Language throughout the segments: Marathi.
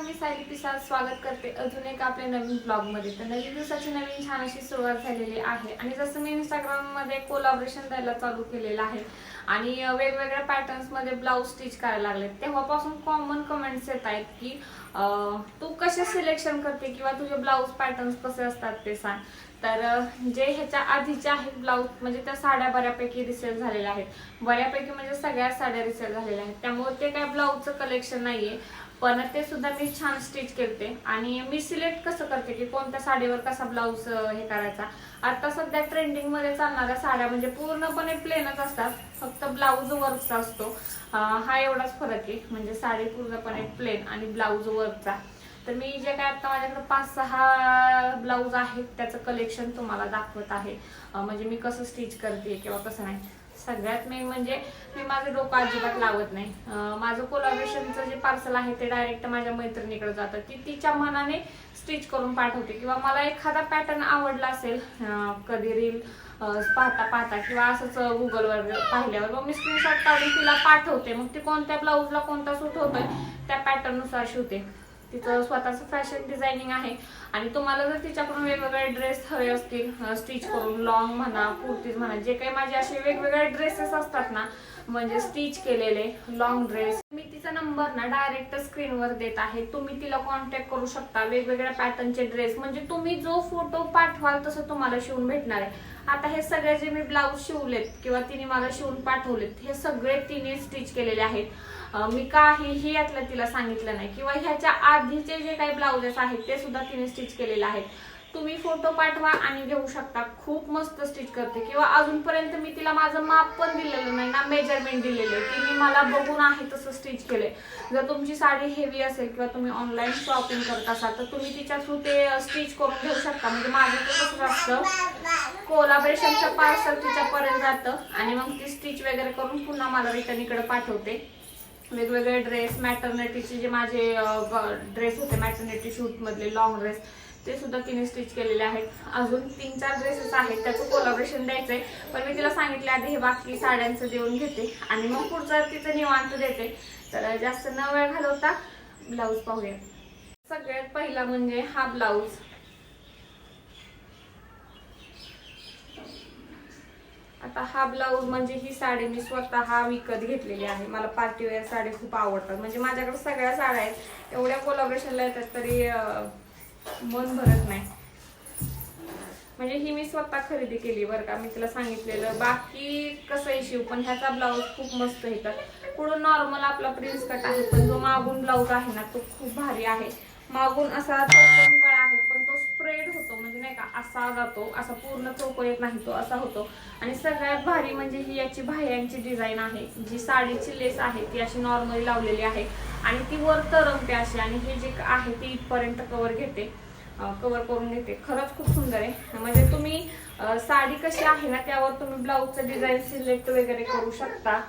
मी सायली पिसाळ स्वागत करते अजून एक आपल्या नवीन ब्लॉगमध्ये तर नवीन दिवसाची नवीन छान अशी सुरुवात झालेली आहे. आणि जसं मी इंस्टाग्राममध्ये कोलॅबरेशन द्यायला चालू केलेलं आहे आणि वेगवेगळ्या पॅटर्न्समध्ये ब्लाऊज स्टिच करायला लागले तेव्हापासून कॉमन कमेंट्स येत आहेत की तू कसे सिलेक्शन करते किंवा तुझे ब्लाऊज पॅटर्न्स कसे असतात ते सांग. तर जे ह्याच्या आधीचे आहेत ब्लाऊज म्हणजे त्या साड्या बऱ्यापैकी रिसेल झालेल्या आहेत. बऱ्यापैकी म्हणजे सगळ्या साड्या रिसेल झालेल्या आहेत. त्यामुळे ते काय ब्लाऊजचं कलेक्शन नाहीये. पण ते सुद्धा मी छान स्टिच करते आणि मी सिलेक्ट कसं करते की कोणत्या साडीवर कसा ब्लाऊज हे करायचा. आता सध्या ट्रेंडिंगमध्ये चालणाऱ्या साड्या म्हणजे पूर्णपणे प्लेनच असतात. फक्त ब्लाऊज वर्कचा असतो. हा एवढाच फरक आहे. म्हणजे साडी पूर्णपणे प्लेन आणि ब्लाऊज वर्कचा तर मी जे काय आता माझ्याकडे पाच सहा ब्लाऊज आहेत त्याचं कलेक्शन तुम्हाला दाखवत आहे. म्हणजे मी कसं स्टिच करते किंवा कसं नाही. सगळ्यात मेन म्हणजे मी माझं डोकं अजिबात लावत नाही. माझं कोलॅबरेशनचं जे पार्सल आहे ते डायरेक्ट माझ्या मैत्रिणीकडे जातं. ती तिच्या मनाने स्टिच करून पाठवते. किंवा मला एखादा पॅटर्न आवडला असेल कधी रील पाहता पाहता किंवा असंच गुगलवर पाहिल्यावर मग मी स्क्रीनशॉट काढून तिला पाठवते. मग ती कोणत्या ब्लाऊजला कोणता सूट होतोय त्या पॅटर्ननुसार शिवते. तिचं स्वतःचं फॅशन डिझायनिंग आहे. आणि तुम्हाला जर तिच्याकडून वेगवेगळे ड्रेस हवे असतील स्टिच करून लॉंग म्हणा कुर्तीज म्हणा जे काही माझे असे वेगवेगळे ड्रेसेस असतात ना म्हणजे स्टिच केलेले लॉंग ड्रेस मी तिचा नंबर ना डायरेक्ट स्क्रीनवर देत आहे. तुम्ही तिला कॉन्टॅक्ट करू शकता. वेगवेगळ्या पॅटर्नचे ड्रेस म्हणजे तुम्ही जो फोटो पाठवाल तसं तुम्हाला शिवून भेटणार आहे. आता हे सगळे जे मी ब्लाऊज शिवलेत किंवा तिने मला शिवून पाठवलेत हे सगळे तिने स्टिच केलेले आहेत. मी काहीही यातलं तिला सांगितलं नाही. किंवा ह्याच्या आधीचे जे काही ब्लाउजेस आहेत ते सुद्धा तिने स्टिच केलेले आहेत. तुम्ही फोटो पाठवा आणि घेऊ शकता. खूप मस्त स्टिच करते. किंवा अजूनपर्यंत मी तिला माझं माप पण दिलेलं नाही ना मेजरमेंट दिलेलं आहे. तिने मला बघून आहे तसं स्टिच केले जर तुमची साडी हेवी असेल किंवा तुम्ही ऑनलाईन शॉपिंग करत असाल तर तुम्ही तिच्या थ्रू ते स्टिच करून घेऊ शकता. म्हणजे माझं तर कसं असतं कोलाबरेशनचं पार्सल तिच्यापर्यंत जातं. आणि मग ती स्टिच वगैरे करून पुन्हा मला रिटर्न इकडे पाठवते. वेगवेगळे ड्रेस मॅटर्निटीचे जे माझे ड्रेस होते मॅटर्निटी शूटमधले लॉंग ड्रेस ते सुद्धा तिने स्टिच केलेले आहेत. अजून तीन चार ड्रेसेस आहेत. त्याचं कोलॅबरेशन द्यायचंय. पण मी तिला सांगितले आधी हे बाकी साड्यांचं देऊन घेते आणि मग पुढचं तिचं निवांत देते. तर जास्त न वेळ घालवता ब्लाऊज पाहूया. सगळ्यात पहिला म्हणजे हा ब्लाऊज आता हा ब्लाऊज म्हणजे ही साडी मी स्वतः विकत घेतलेली आहे. मला पार्टीवेअर साडी खूप आवडतात. म्हणजे माझ्याकडे सगळ्या साड्या आहेत. एवढ्या कोलॅबरेशनला येतात तरी मन भरत नाही. म्हणजे ही मी स्वतः खरेदी केली बरं का. मी तिला सांगितलेलं बाकी कसंही शिव पण ह्याचा ब्लाऊज खूप मस्त आहे तर. पुढून नॉर्मल आपला प्रिन्स कट आहे पण जो मागून ब्लाऊज आहे ना तो खूप भारी आहे. मागून असा चौकोन गळा आहे पण तो स्प्रेड होतो म्हणजे नाही का असा जातो असा पूर्ण चौको येत नाही तो असा होतो. आणि सगळ्यात भारी म्हणजे ही याची बाह्यांची डिझाईन आहे. जी साडीची लेस आहे ती अशी नॉर्मली लावलेली आहे. आणि ती वर तरंगते अशी आणि हे जे आहे ती इथपर्यंत कवर घेते. कवर करून घेते. खरंच खूप सुंदर आहे. म्हणजे तुम्ही साडी कशी आहे ना त्यावर तुम्ही ब्लाऊजचं डिझाईन सिलेक्ट वगैरे करू शकता.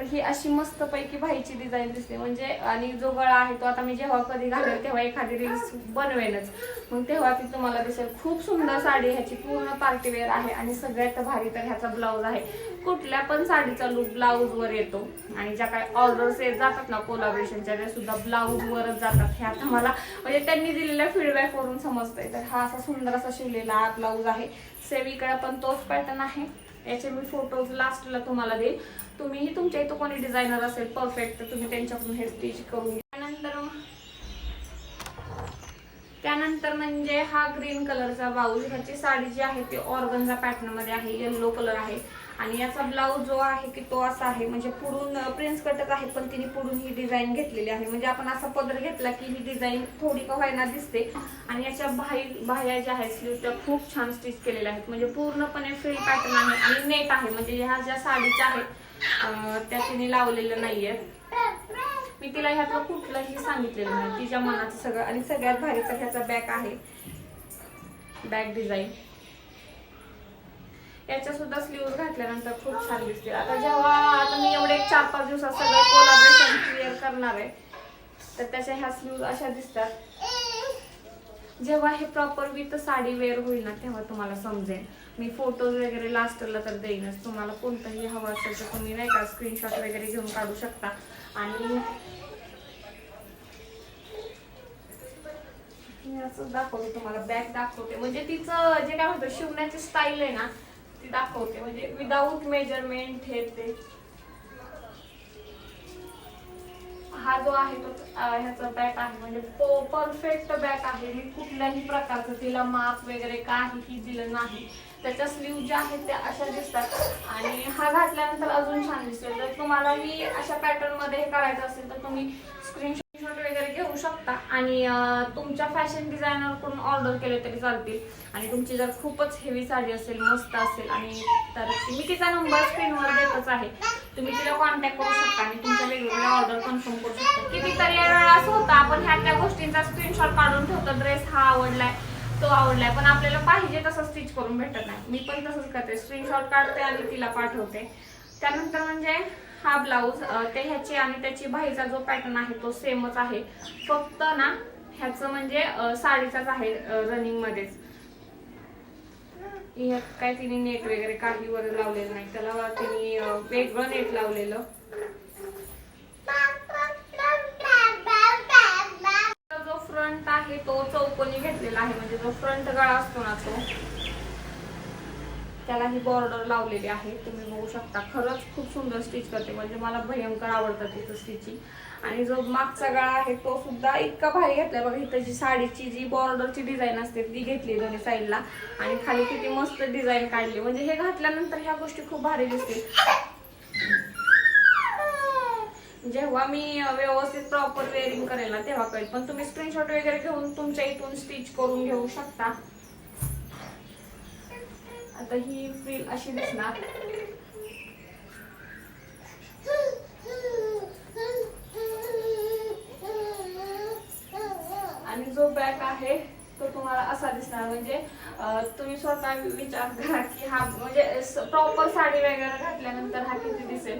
तर ही अशी मस्त पैकी भाईची डिझाईन दिसते. म्हणजे आणि जो गळा आहे तो आता मी जेव्हा कधी घालेल तेव्हा एखादी रील्स बनवेनच. मग तेव्हा ती तुम्हाला दिसेल. खूप सुंदर साडी ह्याची पूर्ण पार्टीवेअर आहे आणि सगळ्यात भारी तर ह्याचा ब्लाऊज आहे. कुठल्या पण साडीचा लुक ब्लाऊज वर येतो. आणि ज्या काही ऑर्डर्स येत जातात ना कोलॅबरेशनच्या त्या सुद्धा ब्लाऊज वरच जातात. हे आता मला म्हणजे त्यांनी दिलेल्या फीडबॅक वरून समजतंय. तर हा असा सुंदर असा शिवलेला ब्लाऊज आहे. सेवीकडे पण तोच पॅटर्न आहे. याचे मी फोटोज लास्टला तुम्हाला देईल. तुम्हीही तुमच्या इथं कोणी डिझायनर असेल परफेक्ट तर तुम्ही त्यांच्याकडून हे स्टिच करून घ्या. त्यानंतर त्यानंतर म्हणजे हा ग्रीन कलरचा ब्लाऊज ह्याची साडी जी आहे ती ऑर्गनचा पॅटर्नमध्ये आहे येल्लो कलर आहे. आणि याचा ब्लाऊज जो आहे की तो असा आहे म्हणजे पुढून प्रिन्स कटच आहे पण तिने पुढून ही डिझाईन घेतलेली आहे. म्हणजे आपण असा पदर घेतला की ही डिझाईन थोडी का व्हायना दिसते. आणि याच्या बाहेर बाह्या ज्या आहेत स्लीव त्या खूप छान स्टिच केलेल्या आहेत. म्हणजे पूर्णपणे फ्री पॅटर्न आहे आणि नेट आहे. म्हणजे ह्या ज्या साडीच्या आहेत त्या तिने लावलेलं नाहीये मी तिला ह्यातलं कुठलंही सांगितलेलं नाही. तिच्या मनाचं सगळं आणि सगळ्यात भारीचा ह्याचा बॅक आहे. बॅक डिझाईन याच्या सुद्धा स्लीव्ह घातल्यानंतर खूप छान दिसतील. आता जेव्हा आता मी एवढे चार पाच दिवसात सगळं कोलाब्रेशन क्लिअर करणार आहे तर त्याच्या ह्या स्लीव्ह अशा दिसतात. जेव्हा हे प्रॉपर विथ साडी वेअर होईल ना तेव्हा तुम्हाला समजेल. मी फोटोज वगैरे लास्टला तर देईनच. तुम्हाला कोणतंही हवं असेल तर तुम्ही नाही का स्क्रीनशॉट वगैरे घेऊन काढू शकता. आणि असंच दाखवते तुम्हाला बॅग दाखवते. म्हणजे तिचं जे काय म्हणतो शिवण्याची स्टाईल आहे ना ती दाखवते. म्हणजे विदाऊट मेजरमेंट हे ते. हा जो आहे तो ह्याचा बॅक आहे. म्हणजे परफेक्ट बॅक आहे. मी कुठल्याही प्रकारचं तिला माप वगैरे काहीही दिलं नाही. त्याच्या स्लीव ज्या आहेत त्या अशा दिसतात. आणि हा घातल्यानंतर अजून छान दिसतो जर तुम्हालाही अशा पॅटर्नमध्ये हे करायचं असेल तर तुम्ही स्क्रीनशॉट वगैरे आणि तुमच्या फॅशन डिझायनरकडून ऑर्डर केले तरी चालतील. आणि तुमची जर खूपच हेवी साडी असेल मस्त असेल आणि तर मी तिचा नंबर स्क्रीनवर देतच आहे. तुम्ही तिला कॉन्टॅक्ट करू शकता आणि तुमच्या वेगवेगळ्या ऑर्डर कन्फर्म करू शकता. कितीतरी वेळा असं होतं आपण ह्या त्या गोष्टींचा स्क्रीनशॉट काढून ठेवतो. ड्रेस हा आवडलाय तो आवडलाय. पण आपल्याला पाहिजे तसं स्टिच करून भेटत नाही. मी पण तसंच करते. स्क्रीनशॉट काढते आणि तिला पाठवते. त्यानंतर म्हणजे हा ब्लाऊज ते ह्याची आणि त्याची भाईचा जो पॅटर्न आहे तो सेमच आहे. फक्त ना ह्याचं म्हणजे साडीचाच आहे रनिंग मध्येच. ह्यात काय तिने नेट वगैरे काही वर लावलेलं नाही. त्याला तिने वेगळं नेट लावलेलं. जो फ्रंट आहे तो चौकोनी घेतलेला आहे. म्हणजे जो फ्रंट गळा असतो ना तो. त्याला ही बॉर्डर लावलेली आहे. तुम्ही बघू शकता. खरंच खूप सुंदर स्टिच करते. म्हणजे मला भयंकर आवडतं तिचं स्टिचिंग आणि जो मागचा गळा आहे तो सुद्धा इतका भारी घेतलाय. बघा इथं जी साडीची जी बॉर्डरची डिझाईन असते ती घेतली दोन्ही साईडला आणि खाली किती मस्त डिझाईन काढली. म्हणजे हे घातल्यानंतर ह्या गोष्टी खूप भारी दिसतील. जेव्हा मी व्यवस्थित प्रॉपर वेअरिंग करेल ना तेव्हा कळेल पण तुम्ही स्क्रीनशॉट वगैरे घेऊन तुमच्या इथून स्टिच करून घेऊ शकता. आता ही फ्रील अशी दिसणार. आणि जो बॅक आहे तो तुम्हाला असा दिसणार. म्हणजे तुम्ही स्वतः विचार करा की हा म्हणजे प्रॉपर साडी वगैरे घातल्यानंतर हा किती दिसेल?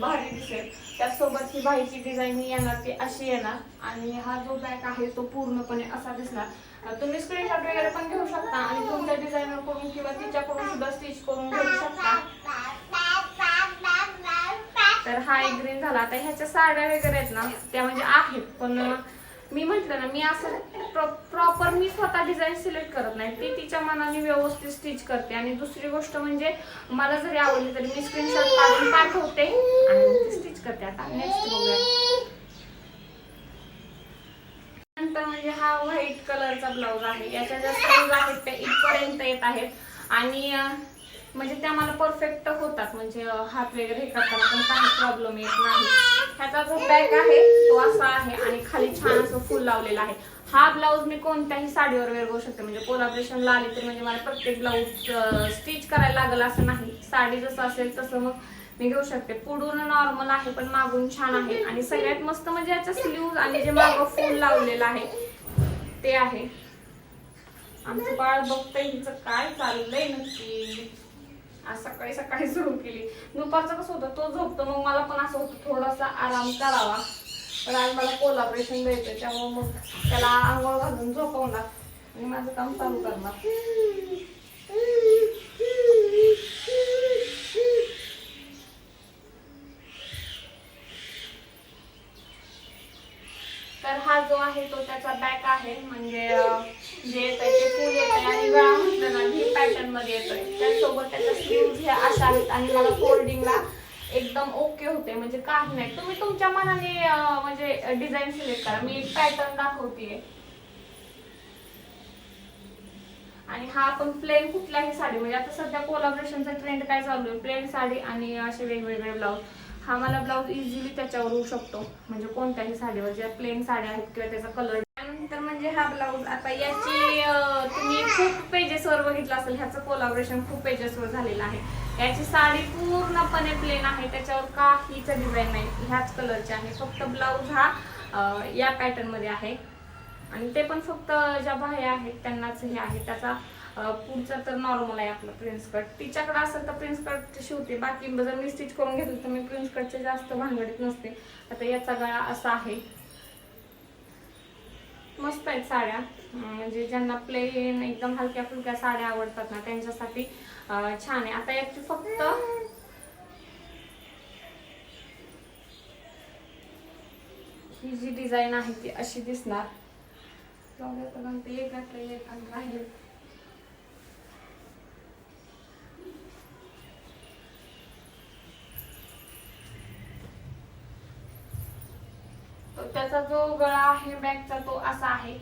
भारी दिसेल. त्यासोबत ही बाईची डिझाईन येणार ती अशी येणार. आणि हा जो बॅग आहे तो पूर्णपणे असा दिसणार. तुम्ही स्क्रीनशॉट वगैरे पण घेऊ शकता आणि तुमच्या डिझायनर करून किंवा तिच्याकडून सुद्धा स्टिच करून घेऊ शकता. तर हा एक ग्रीन झाला. आता ह्याच्या साड्या वगैरे आहेत ना त्या म्हणजे आहेत पण मी म्हटलं ना मी असं प्रॉपर मी स्वतः डिझाईन सिलेक्ट करत नाही. ती तिच्या मनाने व्यवस्थित स्टिच करते. आणि दुसरी गोष्ट म्हणजे मला जरी आवडली तरी मी स्क्रीनशॉट काढून पाठवते आणि स्टिच करते. आता नेक्स्ट बघूया. नंतर म्हणजे हा व्हाईट कलरचा ब्लाऊज आहे. याच्या ज्या आहेत ते इथपर्यंत येत आहेत. आणि म्हणजे त्या मला परफेक्ट होतात. म्हणजे हात वगैरे हे करताना पण काही प्रॉब्लेम येत नाही. ह्याचा जो बॅग आहे तो असा आहे आणि खाली छान असं फुल लावलेला आहे. हा ब्लाऊज मी कोणत्याही साडीवर वेअर करू शकते. म्हणजे कोलाब्रेशनला आली तर म्हणजे मला प्रत्येक ब्लाऊज स्टिच करायला लागलं असं नाही. साडी जसं असेल तसं मग मी घेऊ शकते. पुढून नॉर्मल आहे पण मागून छान आहे. आणि सगळ्यात मस्त म्हणजे याच्या स्लीव्ह आणि जे मागं फुल लावलेलं आहे ते आहे. आमचं बाळ बघतंय हिचं काय चाललंय नक्की. आज सकाळी सकाळी सुरू केली. दुपारचं कसं होतं? तो झोपतो मग मला पण असं होतं थोडासा आराम करावा. पण आज मला कोलाब्रेशन द्यायचं त्यामुळे मग त्याला आंघोळ घालून झोपवणार. आणि माझं काम चालू करणार. तर हा जो आहे तो त्याचा बॅक आहे. म्हणजे जे येतंय ते फुल येतंय आणि गळा म्हटलं ना व्ही पॅटर्नमध्ये येतोय. त्यासोबत त्याच्या स्लीव्ह अशा आहेत आणि मला फोल्डिंगला एकदम ओके होते म्हणजे काही नाही. तुम्ही तुमच्या मनाने म्हणजे डिझाईन सिलेक्ट करा. मी एक पॅटर्न दाखवते आणि हा आपण प्लेन कुठल्याही साडी. म्हणजे आता सध्या कोलाब्रेशनचा ट्रेंड काय चालू आहे? प्लेन साडी आणि असे वेगवेगळे ब्लाऊज हा मला ब्लाऊज इझिली त्याच्यावर होऊ शकतो. म्हणजे कोणत्याही साडीवर. ज्या प्लेन साड्या आहेत किंवा त्याचा कलर हा ब्लाऊज. आता याची तुम्ही खूप पेजेसवर बघितलं असेल ह्याचं कोलाबरेशन खूप पेजेसवर झालेलं आहे. याची साडी पूर्णपणे प्लेन आहे त्याच्यावर काहीच डिझाईन नाही. ह्याच कलरची आहे. फक्त ब्लाऊज हा या पॅटर्नमध्ये आहे. आणि ते पण फक्त ज्या बाह्या आहेत त्यांनाच हे आहे. त्याचा पुढचं पुढचा तर नॉर्मल आहे आपलं प्रिन्स कट तिच्याकडे असेल तर प्रिन्स कट शिवते. बाकी जर मी स्टिच करून घेतलं तर मी प्रिन्स कटचे जास्त भांगडीत नसते. आता याचा गळा असा आहे. मस्त आहेत साड्या. म्हणजे ज्यांना प्लेन एकदम हलक्या फुलक्या साड्या आवडतात ना त्यांच्यासाठी छान आहे. आता याची फक्त ही जी डिझाईन आहे ती अशी दिसणार. जाऊ एक राहील त्याचा जो गळा आहे बॅगचा तो असा आहे.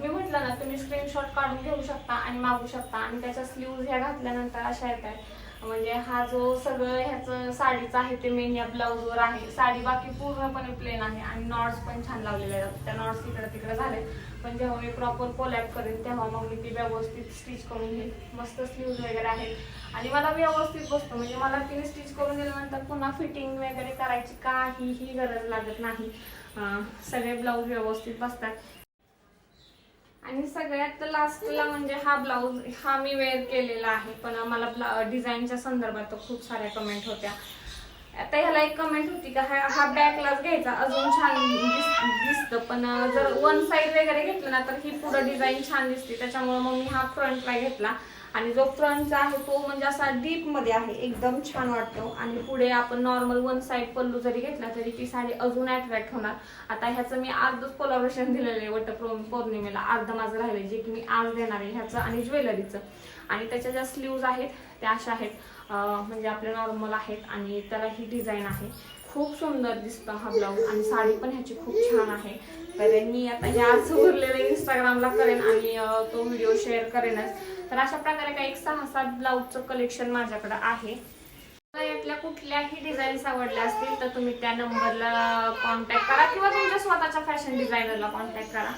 मी म्हटलं ना तुम्ही स्क्रीनशॉट काढून घेऊ शकता आणि मागू शकता. आणि त्याच्या स्लीव्ज ह्या घातल्यानंतर अशा येत आहेत म्हणजे हा जो सगळं ह्याचं साडीचं आहे ते मेन या ब्लाऊजवर आहे. साडी बाकी पूर्णपणे प्लेन आहे आणि नॉट्स पण छान लावलेले आहेत. त्या नॉट्स इकडे तिकडे झाले पण जेव्हा मी प्रॉपर कोलॅप करेन तेव्हा मग मी ती व्यवस्थित स्टिच करून घेईन. मस्त स्लीव्ज वगैरे आहेत. आणि मला व्यवस्थित बसतो. म्हणजे मला तिने स्टिच करून दिल्यानंतर पुन्हा फिटिंग वगैरे करायची काहीही गरज लागत नाही. सगळे ब्लाऊज व्यवस्थित बसतात. आणि सगळ्यात लास्टला म्हणजे हा ब्लाऊज हा मी वेअर केलेला आहे. पण मला डिझाईनच्या संदर्भात तर खूप साऱ्या कमेंट होत्या. आता ह्याला एक कमेंट होती का हा हा बॅकलाच घ्यायचा अजून छान दिस- दिसतं पण जर वन साईड वगैरे घेतलं ना तर ही पुढं डिझाईन छान दिसते. त्याच्यामुळे मग मी हा फ्रंटला घेतला. आणि जो फ्रंटचा आहे तो म्हणजे असा डीपमध्ये आहे एकदम छान वाटतो. आणि पुढे आपण नॉर्मल वन साईड पल्लू जरी घेतला तरी ती साडी अजून अट्रॅक्ट होणार. आता ह्याचं मी अर्धच कोलॅबरेशन दिलेलं आहे वट पौर्णिमेला. अर्ध माझं राहिलंय जे की मी आज देणार आहे ह्याचं आणि ज्वेलरीचं आणि त्याच्या ज्या स्लीव्ज आहेत त्या अशा आहेत. म्हणजे आपले नॉर्मल आहेत आणि त्याला ही डिझाईन आहे. खूप सुंदर दिसतं हा ब्लाऊज आणि साडी पण ह्याची खूप छान आहे. तर मी आता याच आज उरलेलं इंस्टाग्रामला करेन आणि तो व्हिडिओ शेअर करेनच. तर अशा प्रकारे काही एक सहा सात ब्लाऊजचं कलेक्शन माझ्याकडं आहे. यातल्या कुठल्याही डिझाईन्स आवडल्या असतील तर तुम्ही त्या नंबरला कॉन्टॅक्ट करा किंवा तुमच्या स्वतःच्या फॅशन डिझायनरला कॉन्टॅक्ट करा.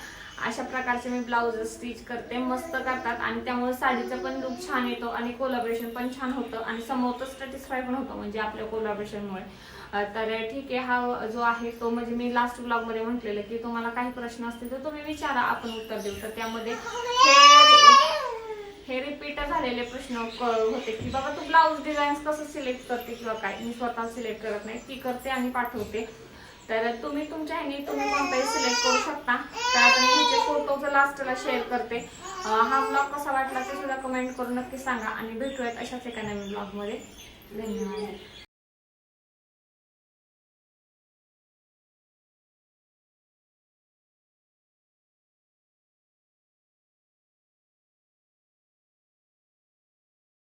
अशा प्रकारचे मी ब्लाऊज स्टिच करते मस्त करतात. आणि त्यामुळे साडीचा पण लुक छान येतो आणि कोलॅबरेशन पण छान होतं. आणि समोर सॅटिस्फाय पण होतं म्हणजे आपल्या कोलॅबरेशनमुळे तर ठीक आहे हा जो आहे तो म्हणजे मी लास्ट ब्लॉगमध्ये म्हटलेलं की तुम्हाला काही प्रश्न असतील तर तुम्ही विचारा आपण उत्तर देऊ. तर त्यामध्ये हे हे रिपीट झालेले प्रश्न होते की बाबा तू ब्लाऊज डिझाईन्स कसं सिलेक्ट करते किंवा काय? मी स्वतः सिलेक्ट करत नाही. ती करते आणि पाठवते. तर तुम्ही तुमच्या ह्याने तुम्ही कोणताही सिलेक्ट करू शकता. तर आता मी ह्याचे फोटोज लास्टला शेअर करते. हा ब्लॉग कसा वाटला ते सुद्धा कमेंट करून नक्की सांगा. आणि भेटूयात अशाच एका नवीन ब्लॉगमध्ये धन्यवाद.